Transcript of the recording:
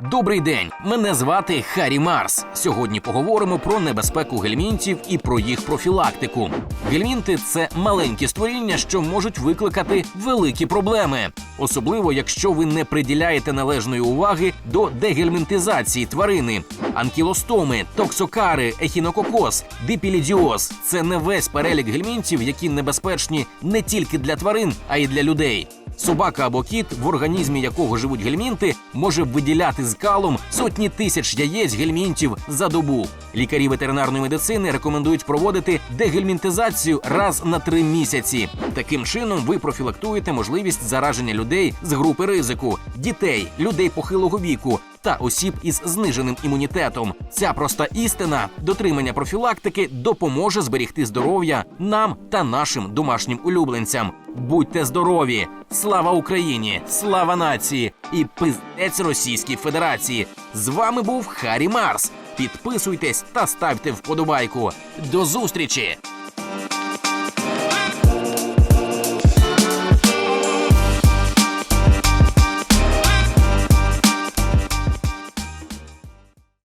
Добрий день, мене звати Харі Марс. Сьогодні поговоримо про небезпеку гельмінтів і про їх профілактику. Гельмінти це маленькі створіння, що можуть викликати великі проблеми, особливо якщо ви не приділяєте належної уваги до дегельмінтизації тварини. Анкілостоми, токсокари, ехінококоз, дипілідіоз це не весь перелік гельмінтів, які небезпечні не тільки для тварин, а й для людей. Собака або кіт, в організмі якого живуть гельмінти, може виділяти з калом сотні тисяч яєць гельмінтів за добу. Лікарі ветеринарної медицини рекомендують проводити дегельмінтизацію раз на три місяці. Таким чином ви профілактуєте можливість зараження людей з групи ризику, дітей, людей похилого віку та осіб із зниженим імунітетом. Ця проста істина дотримання профілактики допоможе зберігти здоров'я нам та нашим домашнім улюбленцям. Будьте здорові! Слава Україні! Слава нації! І пиздець Російській Федерації! З вами був Харі Марс. Підписуйтесь та ставте вподобайку. До зустрічі!